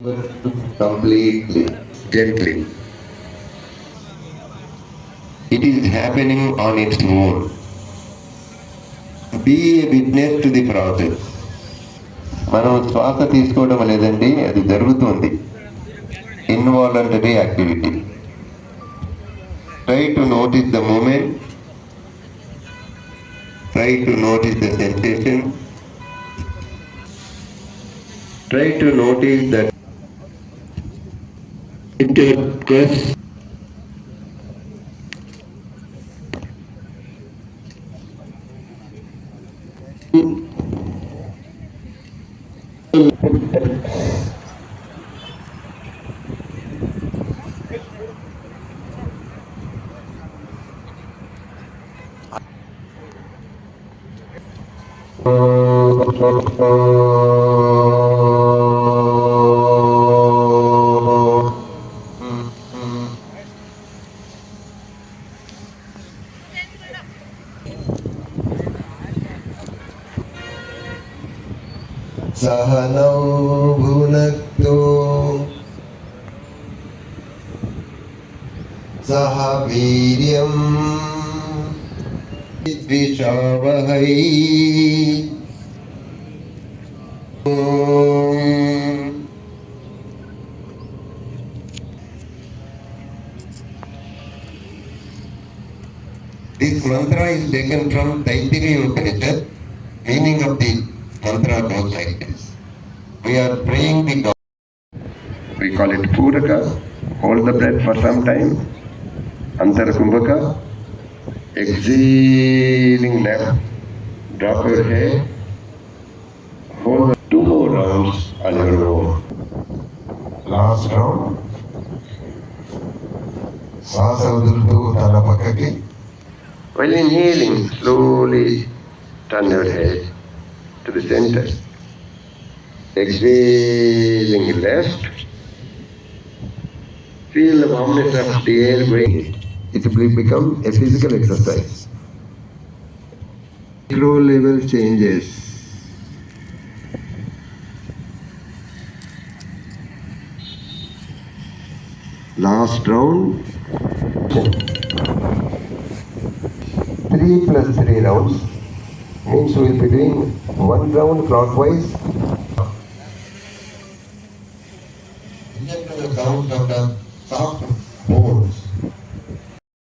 completely, gently. It is happening on its own. Be a witness to the process. మనం శ్వాస తీసుకోవడం లేదండి అది జరుగుతుంది involuntary activity try to notice the moment try to notice the sensation try to notice that interpret Thank you. सहनौ भुनक्तु सह वीर्यम् द्विषावहै This mantra is taken from Taittiriya Upanishad. Meaning of the Tantra goes like this. We are praying the God. We call it Puraka, hold the breath for some time, Antara Kumbhaka, exhaling left, drop your head, hold two more rounds on your own. Last round. While inhaling, slowly turn your head. To the center. Exhaling left. Feel the warmness of the air going. It will become a physical exercise. Micro level changes. Last round. Three plus three rounds means we will be doing one round clockwise. Indian round of the soft.